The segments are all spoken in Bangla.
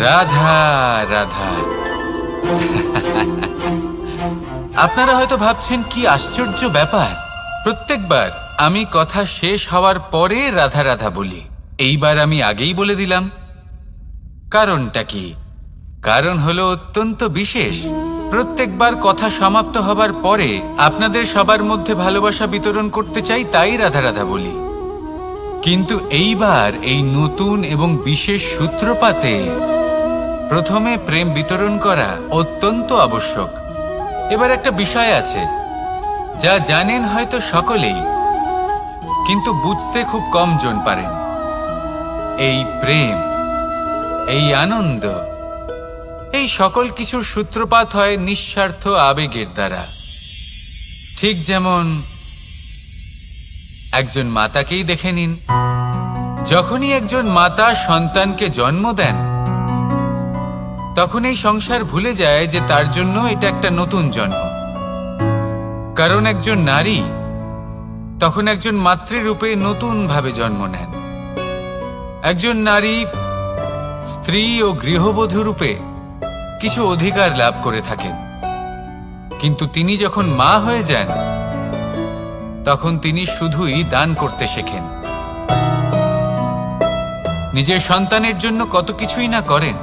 রাধা রাধা। আপনারা হয়তো ভাবছেন, কি আশ্চর্য ব্যাপার। প্রত্যেকবার আমি কথা শেষ হওয়ার পরে রাধা রাধা বলি। এইবার আমি আগেই বলে দিলাম। কারণটা কি? কারণ হলো অত্যন্ত বিশেষ। প্রত্যেকবার কথা সমাপ্ত হবার পরে আপনাদের সবার মধ্যে ভালোবাসা বিতরণ করতে চাই, তাই রাধা রাধা বলি। কিন্তু এইবার এই নতুন এবং বিশেষ সূত্রপাতে প্রথমে প্রেম বিতরণ করা অত্যন্ত আবশ্যক। এবার একটা বিষয় আছে, যা জানেন হয়তো সকলেই, কিন্তু বুঝতে খুব কম জন পারেন। এই প্রেম, এই আনন্দ, এই সকল কিছুর সূত্রপাত হয় নিঃস্বার্থ আবেগের দ্বারা। ঠিক যেমন একজন মাতাকেই দেখে নিন। যখনই একজন মাতা সন্তানকে জন্ম দেন, তখন এই সংসার ভুলে যায় যে তার জন্য এটা একটা নতুন জন্ম। কারণ একজন নারী তখন একজন মাতৃরূপে নতুন ভাবে জন্ম নেন। একজন নারী স্ত্রী ও গৃহবধূ রূপে কিছু অধিকার লাভ করে থাকেন। কিন্তু তিনি যখন মা হয়ে যান তখন তিনি শুধুই দান করতে শেখেন। নিজের সন্তানের জন্য কত কিছুই না করেন,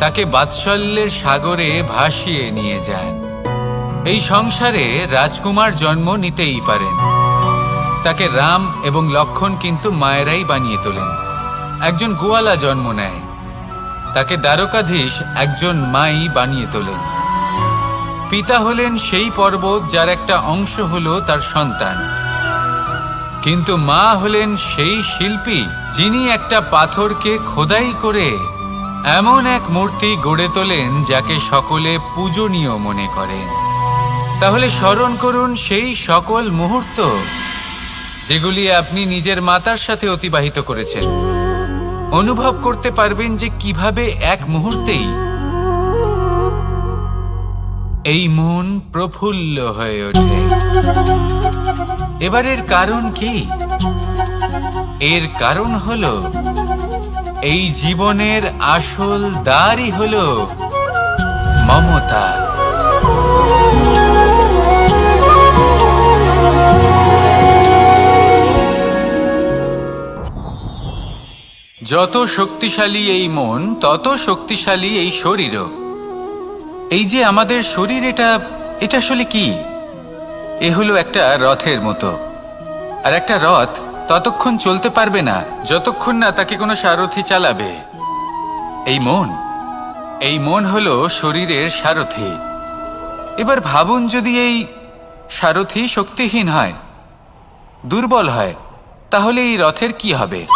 তাকে বাৎসল্যের সাগরে ভাসিয়ে নিয়ে যান। এই সংসারে রাজকুমার জন্ম নিতেই পারেন। তাকে রাম এবং লক্ষণ কিন্তু মায়েরাই বানিয়ে তোলেন। একজন গোয়ালা জন্ম নেয়। তাকে দ্বারকাধীশ একজন মাই বানিয়ে তোলেন। পিতা হলেন সেই পর্বত যার একটা অংশ হলো তার সন্তান। কিন্তু মা হলেন সেই শিল্পী যিনি একটা পাথরকে খোদাই করে এমন এক মূর্তি গড়ে তোলেন যাকে সকলে পূজনীয় মনে করেন। তাহলে স্মরণ করুন সেই সকল মুহূর্ত যেগুলি আপনি নিজের মাতার সাথে অতিবাহিত করেছেন। অনুভব করতে পারবেন যে কীভাবে এক মুহূর্তেই এই মন প্রফুল্ল হয়ে ওঠে। এবারের কারণ কি? এর কারণ হলো, এই জীবনের আসল দ্বারই হলো মমতা। যত শক্তিশালী এই মন, তত শক্তিশালী এই শরীরও। এই যে আমাদের শরীর, এটা এটা আসলে কি? এ হলো একটা রথের মতো। আর একটা রথ ততক্ষণ চলতে পারবে না, যতক্ষণ না তাকে কোনো সারথি চালাবে। এই মন এই মন হলো শরীরের সারথি। এবার ভাবুন যদি এই সারথি শক্তিহীন হয়, দুর্বল হয়, তাহলে এই রথের কি হবে?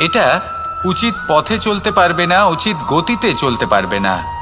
এটা উচিত পথে চলতে পারবে না, উচিত গতিতে চলতে পারবে না।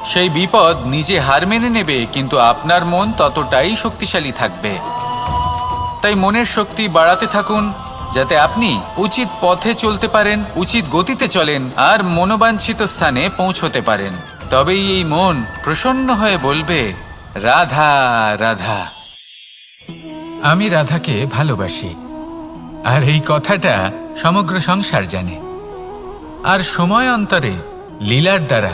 সেই বিপদ নিজে হার মেনে নেবে, কিন্তু আপনার মন ততটাই শক্তিশালী থাকবে। তাই মনের শক্তি বাড়াতে থাকুন, যাতে আপনি উচিত পথে চলতে পারেন, উচিত গতিতে চলেন, আর মনোবাঞ্ছিত স্থানে পৌঁছতে পারেন। তবেই এই মন প্রসন্ন হয়ে বলবে, রাধা রাধা। আমি রাধাকে ভালোবাসি, আর এই কথাটা সমগ্র সংসার জানে। আর সময় অন্তরে লীলার দ্বারা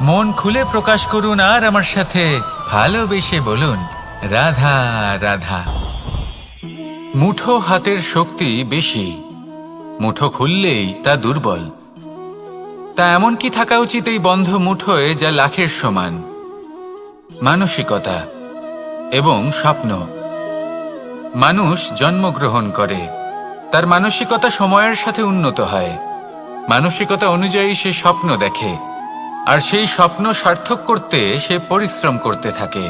মন খুলে প্রকাশ করুন আর আমার সাথে ভালোবেসে বলুন, রাধা রাধা। মুঠো হাতের শক্তি বেশি, মুঠো খুললেই তা দুর্বল। তা এমন কি থাকা উচিত এই বন্ধ মুঠোয় যা লাখের সমান? মানসিকতা এবং স্বপ্ন। মানুষ জন্মগ্রহণ করে, তার মানসিকতা সময়ের সাথে উন্নত হয়। মানসিকতা অনুযায়ী সে স্বপ্ন দেখে। আর সেই স্বপ্ন সার্থক করতে সে পরিশ্রম করতে থাকে।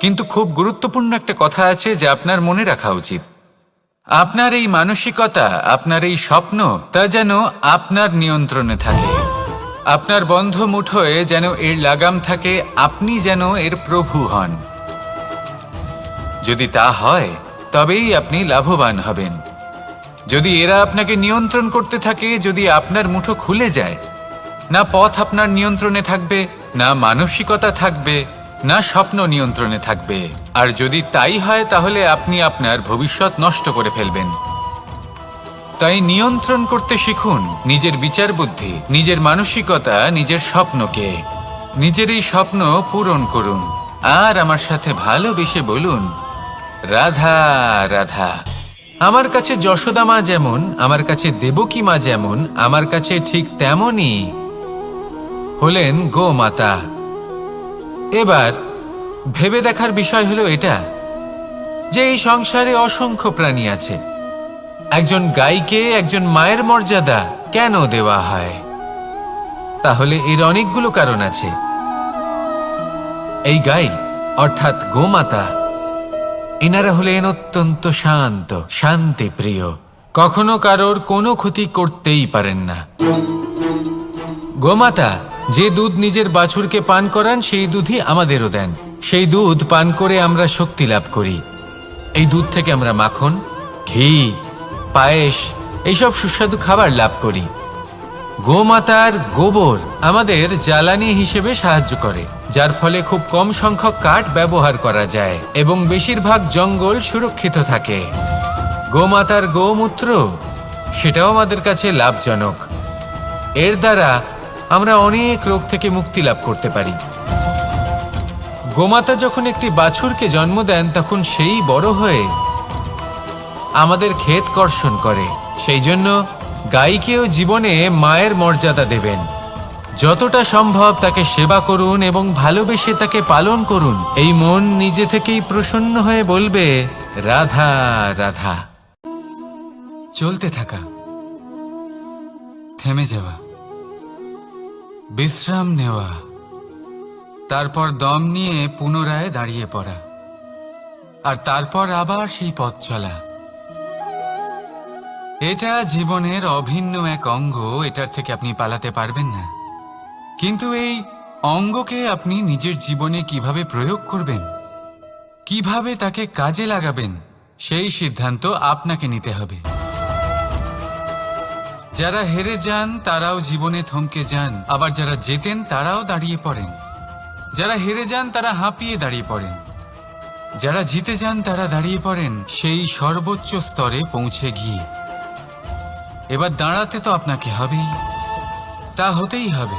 কিন্তু খুব গুরুত্বপূর্ণ একটা কথা আছে যা আপনার মনে রাখা উচিত। আপনার এই মানসিকতা, আপনার এই স্বপ্ন, তা যেন আপনার নিয়ন্ত্রণে থাকে। আপনার বন্ধ মুঠোয় যেন এর লাগাম থাকে, আপনি যেন এর প্রভু হন। যদি তা হয়, তবেই আপনি লাভবান হবেন। যদি এরা আপনাকে নিয়ন্ত্রণ করতে থাকে, যদি আপনার মুঠো খুলে যায় না পথ আপনার নিয়ন্ত্রণে থাকবে, না মানসিকতা থাকবে, না স্বপ্ন নিয়ন্ত্রণে থাকবে। আর যদি তাই হয়, তাহলে আপনি আপনার ভবিষ্যৎ নষ্ট করে ফেলবেন। তাই নিয়ন্ত্রণ করতে শিখুন নিজের বিচার বুদ্ধি, নিজের মানসিকতা, নিজের স্বপ্নকে। নিজের এই স্বপ্ন পূরণ করুন। আর আমার সাথে ভালোবেসে বলুন, রাধা রাধা, আমার কাছে যশোদা মা যেমন, আমার কাছে দেবকী মা যেমন, আমার কাছে ঠিক তেমনই হলেন গোমাতা। এবার ভেবে দেখার বিষয় হলো এটা, যে এই সংসারে অসংখ্য প্রাণী আছে। একজন গাইকে একজন মায়ের মর্যাদা কেন দেওয়া হয়? তাহলে এর অনেকগুলো কারণ আছে। এই গাই, অর্থাৎ গোমাতা, এনারা হলেন অত্যন্ত শান্ত শান্তি প্রিয় কখনো কারোর কোনো ক্ষতি করতেই পারেন না। গোমাতা যে দুধ নিজের বাছুরকে পান করান, সেই দুধই আমাদেরও দেন। সেই দুধ পান করে আমরা শক্তি লাভ করি। এই দুধ থেকে আমরা মাখন, ঘি, পায়েস, এইসব সুস্বাদু খাবার লাভ করি। গোমাতার গোবর আমাদের জ্বালানি হিসেবে সাহায্য করে, যার ফলে খুব কম সংখ্যক কাঠ ব্যবহার করা যায় এবং বেশিরভাগ জঙ্গল সুরক্ষিত থাকে। গোমাতার গোমূত্র, সেটাও আমাদের কাছে লাভজনক। এর দ্বারা আমরা অনেক রোগ থেকে মুক্তি লাভ করতে পারি। গোমাতা যখন একটি বাছুরকে জন্ম দেন, তখন সেই বড় হয়ে আমাদের ক্ষেত কর্ষণ করে। সেই জন্য গাইকেও জীবনে মায়ের মর্যাদা দেবেন। যতটা সম্ভব তাকে সেবা করুন এবং ভালোবেসে তাকে পালন করুন। এই মন নিজে থেকেই প্রসন্ন হয়ে বলবে, রাধা রাধা। চলতে থাকা। থেমে যাওয়া। বিশ্রাম নেওয়া। তারপর দম নিয়ে পুনরায় দাঁড়িয়ে পড়া। আর তারপর আবার সেই পথ চলা। এটা জীবনের অভিন্ন এক অঙ্গ, এটার থেকে আপনি পালাতে পারবেন না। কিন্তু এই অঙ্গকে আপনি নিজের জীবনে কীভাবে প্রয়োগ করবেন, কীভাবে তাকে কাজে লাগাবেন, সেই সিদ্ধান্ত আপনাকে নিতে হবে। যারা হেরে যান, তারাও জীবনে থমকে যান। আবার যারা জেতেন, তারাও দাঁড়িয়ে পড়েন। যারা হেরে যান, তারা হাঁপিয়ে দাঁড়িয়ে পড়েন। যারা জিতে যান, তারা দাঁড়িয়ে পড়েন। সেই সর্বোচ্চ স্তরে পৌঁছে গিয়ে। এবার দাঁড়াতে তো আপনাকে হবেই। তা হতেই হবে।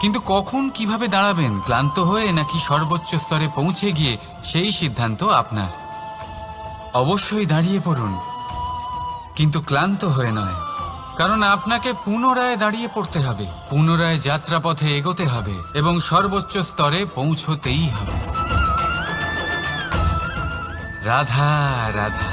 কিন্তু কখন কীভাবে দাঁড়াবেন? ক্লান্ত হয়ে নাকি সর্বোচ্চ স্তরে পৌঁছে গিয়ে সেই সিদ্ধান্ত আপনার? অবশ্যই দাঁড়িয়ে পড়ুন। কিন্তু ক্লান্ত হয়ে নয়। কারণ আপনাকে পুনরায় দাঁড়িয়ে পড়তে হবে, পুনরায় যাত্রাপথে এগোতে হবে এবং সর্বোচ্চ স্তরে পৌঁছতেই হবে। রাধা রাধা।